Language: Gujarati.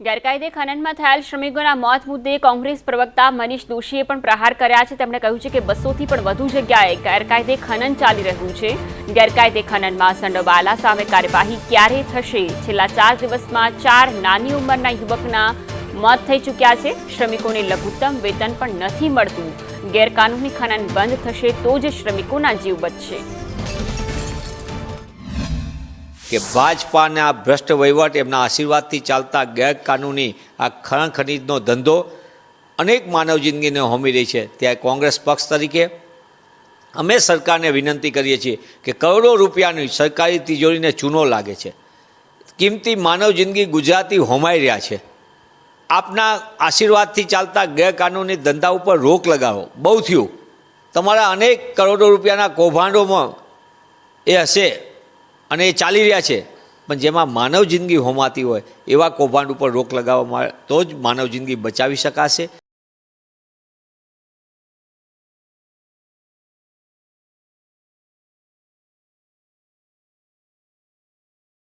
ગેરકાયદે ખનનમાં થયેલ શ્રમિકોના મોત મુદ્દે કોંગ્રેસ પ્રવક્તા મનીષ દોશીએ પણ પ્રહાર કર્યા છે. તેમણે કહ્યું છે કે બસોથી પણ વધુ જગ્યાએ ગેરકાયદે ખનન ચાલી રહ્યું છે. ગેરકાયદે ખનનમાં સંડોવાલા સામે કાર્યવાહી ક્યારે થશે? છેલ્લા ચાર દિવસમાં ચાર નાની ઉંમરના યુવકના મોત થઈ ચૂક્યા છે. શ્રમિકોને લઘુત્તમ વેતન પણ નથી મળતું. ગેરકાનૂની ખનન બંધ થશે તો જ શ્રમિકોના જીવ બચશે. કે ભાજપાના ભ્રષ્ટ વહીવટ એમના આશીર્વાદથી ચાલતા ગેરકાનૂની આ ખણ ખનીજનો ધંધો અનેક માનવ જિંદગીને હોમી રહી છે. ત્યાં કોંગ્રેસ પક્ષ તરીકે અમે સરકારને વિનંતી કરીએ છીએ કે કરોડો રૂપિયાની સરકારી તિજોરીને ચૂનો લાગે છે. કિંમતી માનવ જિંદગી ગુજરાતી હોમાઈ રહ્યા છે. આપના આશીર્વાદથી ચાલતા ગેરકાનૂની ધંધા ઉપર રોક લગાવો. બહુ થયું. તમારા અનેક કરોડો રૂપિયાના કૌભાંડોમાં એ હશે. અને એ ચાલી રહ્યા છે. પણ જેમાં માનવ જિંદગી હોમાતી હોય, એવા કૌભાંડ ઉપર રોક લગાવવામાં તો જ માનવ જિંદગી બચાવી શકાશે.